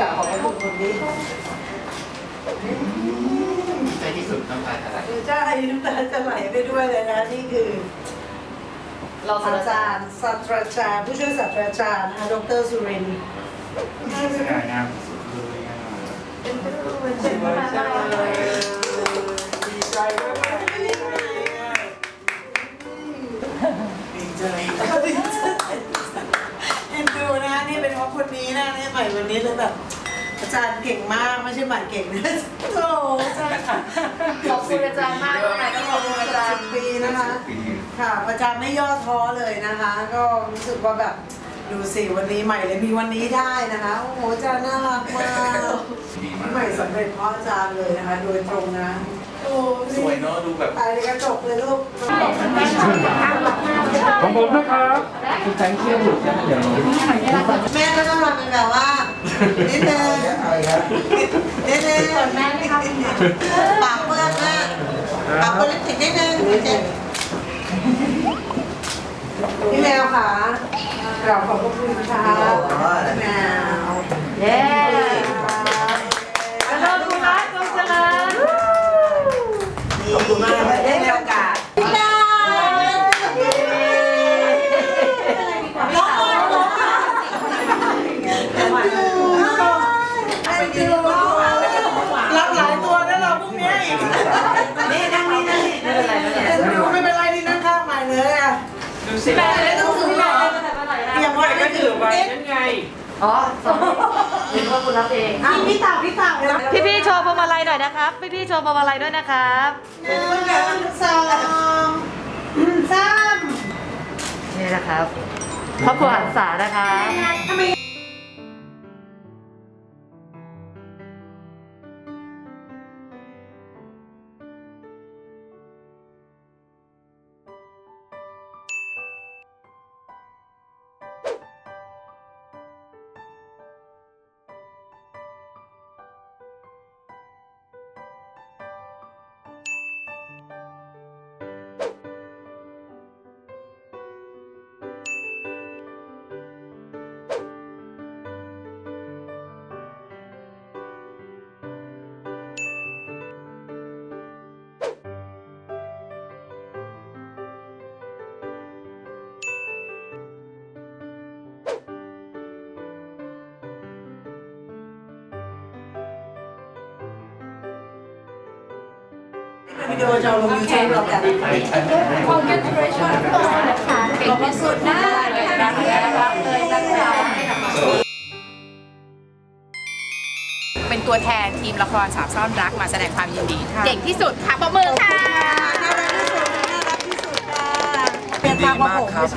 กราบขอบพระคุณคนนี้ใจที่สุดน้ำตาจะไหลคือจ้าอายุน้ำตาจะไหลไปด้วยเลยนะนี่คือเราอาจารย์ศาสตราจารย์ผู้ช่วยศาสตราจารย์นะคะดรสุรินทร์สง่างามสุดเลยอะดีใจด้วยดีใจเอ็นดูนะนี่เป็นเพราะคนนี้นะนี่ใหม่วันนี้เลยแบบ อาจารย์เก่งมากไม่ใช่ใหม่เก่งนะโอ้อาจารย์ขอบคุณอาจารย์มากเลยต้องขอบคุณอาจารสิย์บปีนะคะ ปีค่ะอาจารย์ไม่ย่อท้อเลยนะคะ ก็รู้สึกว่าแบบดูสิวันนี้ใหม่เลยมีวันนี้ได้นะคะโอ้โหอาจารย์น่ารักมากดีมากใหม่สำเร็จเพราะอาจารย์เลยนะคะ โดยตรงนะโอ้สวยเนอะดูแบบตายในกระจกเลยลูก ของผมนะครับคุณแตงเชื่อมอยู่ใช่ไหมเดี๋ยวแม่ก็ต้องทำเป็นแบบว่านิดนึงนิดนึงแม่ไม่ทำปากเปื้อนมากปากเปื้อนลิปสติกนิดนึงเจ็บพี่แมวค่ะกราบขอบพระคุณค่ะพี่แมวเย้ สิไม่เป็นไรต้องถือไปอย่างว่าก็ถือไปนั่นไง อ๋อสองเห็นว่าคุณรับเองพี่ต่างพี่ต่างพี่พี่ๆโชว์พวงมาลัยหน่อยนะครับ พี่พี่ๆโชว์พวงมาลัยด้วยนะครับหนึ่งสองสามนี่นะครับครอบครัวหันษานะครั วิดีโอจะเอาลงยูทูบเรากัน congratulation นะคะเก่งที่สุดนะรักเลยรักเลยนะคะเป็นตัวแทนทีมละครสามซ่อนรักมาแสดงความยินดีเก่งที่สุดค่ะประมือค่ะน่ารักที่สุดน่ารักที่สุดค่ะเป็นดีทางว่ามากผมครับ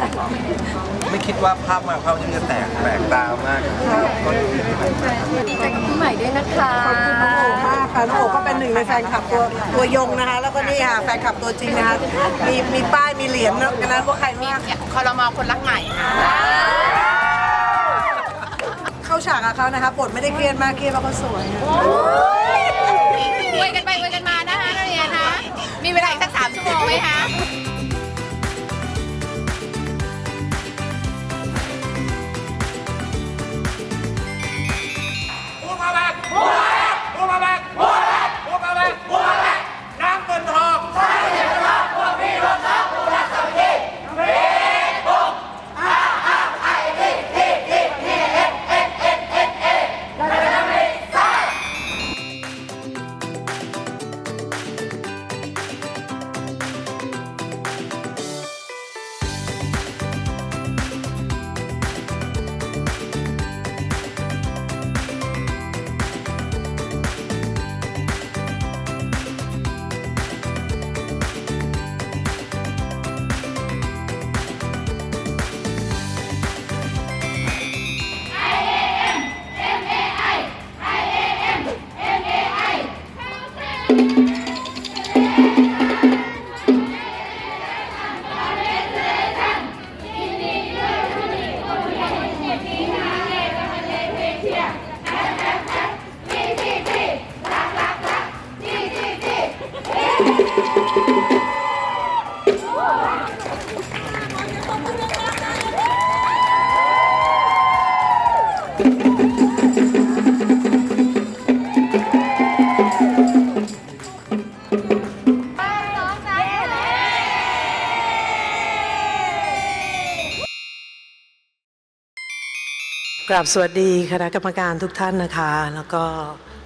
ไม่คิดว่าภาพมาภาพนี้จะแตกแปลกตามากครับก็ดีใจมากดีใจกับพี่ใหม่ด้วยนะคะขอบคุณ น้องโอ๋มากค่ะน้องโอ๋ก็เป็นหนึ่งในแฟนคลับตัวตัวยงนะคะ แล้วก็นี่ค่ะแฟนคลับตัวจริงนะคะ มีมีป้ายมีเหรียญกันนะว่าใครบ้างคอรมอคนรักใหม่ค่ะเข้าฉากกับเขานะคะบทไม่ได้เครียดมากเครียดเพราะเขาสวยอวยกันไปอวยกันมานะคะนักเรียนคะมีเวลาอีกสักสามชั่วโมงไหมคะ กราบสวัสดีคณะกรรมการทุกท่านนะคะ แล้วก็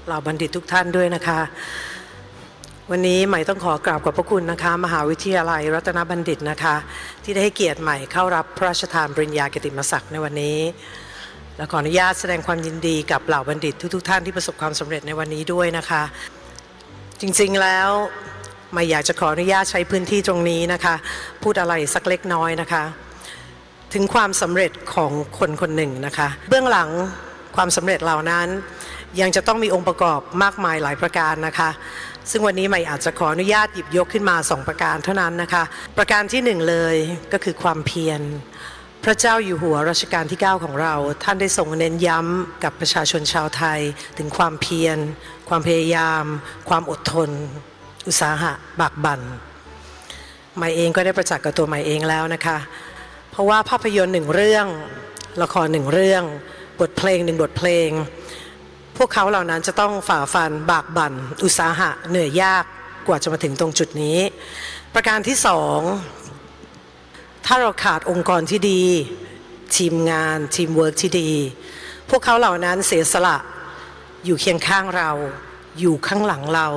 เหล่าบัณฑิตทุกท่านด้วยนะคะ วันนี้ใหม่ต้องขอกราบขอบพระคุณนะคะ มหาวิทยาลัยรัตนบัณฑิตนะคะ ที่ได้ให้เกียรติใหม่เข้ารับพระราชทานปริญญาเกิติมศักดิ์ในวันนี้และขออนุญาตแสดงความยินดีกับเหล่าบัณฑิตทุก ๆ ท่านที่ประสบความสำเร็จในวันนี้ด้วยนะคะ จริงๆแล้วไม่อยากจะขออนุญาตใช้พื้นที่ตรงนี้นะคะ พูดอะไรสักเล็กน้อยนะคะ ถึงความสำเร็จของคนคนหนึ่งนะคะ เบื้องหลังความสำเร็จเหล่านั้น ยังจะต้องมีองค์ประกอบมากมายหลายประการนะคะ ซึ่งวันนี้ใหม่อาจจะขออนุญาตหยิบยกขึ้นมาสองประการเท่านั้นนะคะ ประการที่หนึ่งเลยก็คือความเพียรพระเจ้าอยู่หัวรัชกาลที่ 9 ของเรา ท่านได้ทรงเน้นย้ำกับประชาชนชาวไทย ถึงความเพียร ความพยายาม ความอดทน อุตสาหะบากบั่นใหม่เองก็ได้ประจักษ์กับตัวใหม่เองแล้วนะคะ ราะว่าภาพยนตร์หนึ่งเรื่อง ละครหนึ่งเรื่อง บทเพลงหนึ่งบทเพลง พวกเขาเหล่านั้นจะต้องฝ่าฟันบากบั่น อุตสาหะเหนื่อยยากกว่าจะมาถึงตรงจุดนี้ ประการที่สองถ้าเราขาดองค์กรที่ดี ทีมงานทีมเวิร์กที่ดี พวกเขาเหล่านั้นเสียสละ อยู่เคียงข้างเรา อยู่ข้างหลังเรา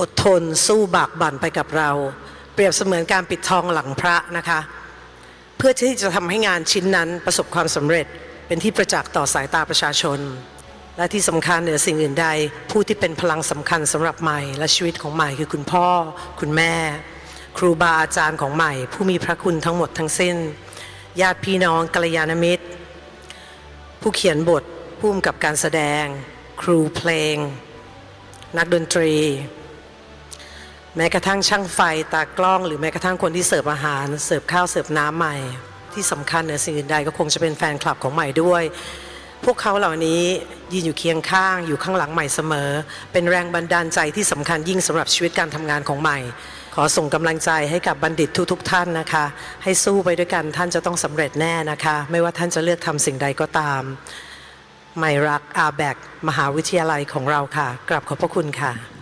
อดทนสู้บากบั่นไปกับเรา เปรียบเสมือนการปิดทองหลังพระนะคะ เพื่อที่จะทำให้งานชิ้นนั้นประสบความสำเร็จเป็นที่ประจักษ์ต่อสายตาประชาชน และที่สำคัญเหนือสิ่งอื่นใด ผู้ที่เป็นพลังสำคัญสำหรับใหม่และชีวิตของใหม่คือคุณพ่อ คุณแม่ ครูบาอาจารย์ของใหม่ ผู้มีพระคุณทั้งหมดทั้งสิ้น ญาติพี่น้องกัลยาณมิตร ผู้เขียนบทผู้กำกับการแสดง ครูเพลง นักดนตรี แม้กระทั่งช่างไฟตากล้อง หรือแม้กระทั่งคนที่เสิร์ฟอาหาร เสิร์ฟข้าวเสิร์ฟน้ำใหม่ ที่สำคัญเหนือสิ่งอื่นใดก็คงจะเป็นแฟนคลับของใหม่ด้วย พวกเขาเหล่านี้ยืนอยู่เคียงข้างอยู่ข้างหลังใหม่เสมอ เป็นแรงบันดาลใจที่สำคัญยิ่งสำหรับชีวิตการทำงานของใหม่ ขอส่งกำลังใจให้กับบัณฑิตทุกๆทท่านนะคะ ให้สู้ไปด้วยกันท่านจะต้องสำเร็จแน่นะคะ ไม่ว่าท่านจะเลือกทำสิ่งใดก็ตามใหม่รักอาแบกมหาวิทยาลัยของเราค่ะกราบขอบพระคุณค่ะ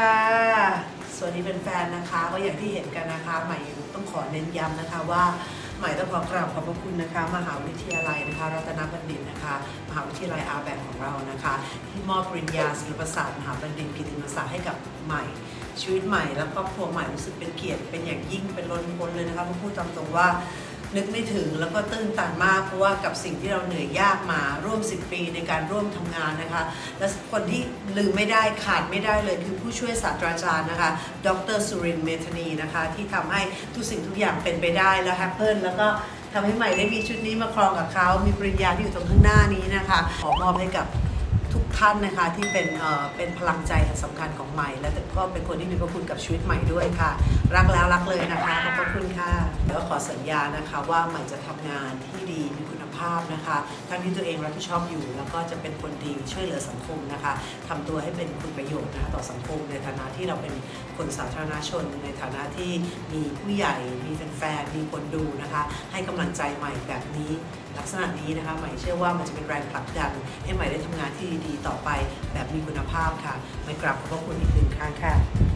ค่ะ สวัสดีเป็นแฟนๆนะคะ ก็อย่างที่เห็นกันนะคะ ใหม่ต้องขอเน้นย้ำนะคะว่าใหม่ต้องขอกราบขอบพระคุณนะคะ มหาวิทยาลัยนะคะ รัตนบัณฑิตนะคะ มหาวิทยาลัยอาร์แบของเรานะคะ ที่มอบปริญญาศิลปศาสตร์มหาบัณฑิตกิติมศักดิ์ให้กับใหม่ชีวิตใหม่ และครอบครัวใหม่รู้สึกเป็นเกียรติเป็นอย่างยิ่งเป็นล้นพ้นเลยนะคะเพราะพูดตามตรงว่า นึกไม่ถึงแล้วก็ตื้นตันมาก เพราะว่ากับสิ่งที่เราเหนื่อยยากมาร่วม 10 ปีในการร่วมทำงานนะคะ และคนที่ลืมไม่ได้ขาดไม่ได้เลยคือผู้ช่วยศาสตราจารย์นะคะ ดรสุรินทร์เมธานีนะคะ ที่ทำให้ทุกสิ่งทุกอย่างเป็นไปได้แล้วแฮปเปิลแล้วก็ทำให้ใหม่ได้มีชุดนี้มาครองกับเขา มีปริญญาที่อยู่ตรงข้างหน้านี้นะคะ ขอมอบให้กับ ท่านนะคะที่เป็นเอ่อเป็นพลังใจอันสำคัญของใหม่ และก็เป็นคนที่มีพระคุณกับชีวิตใหม่ด้วยค่ะ รักแล้วรักเลยนะคะขอบพระคุณค่ะแล้วขอสัญญานะคะว่าใหม่จะทำงานที่ดีมีคุณาพนะคะ ทั้งที่ตัวเองรับผิดชอบอยู่ แล้วก็จะเป็นคนดีช่วยเหลือสังคมนะคะทำตัวให้เป็นคุณประโยชน์นะคะต่อสังคมในฐานะที่เราเป็นคนสาธารณชน ในฐานะที่มีผู้ใหญ่มีแฟนๆมีคนดูนะคะ ให้กำลังใจใหม่แบบนี้ลักษณะนี้นะคะใหม่เชื่อว่ามันจะเป็นแรงผลักดัน ให้ใหม่ได้ทำงานที่ดีๆ ต่อไปแบบมีคุณภาพค่ะใหม่กราบขอบพระคุณอีกหนึ่งครั้งค่ะ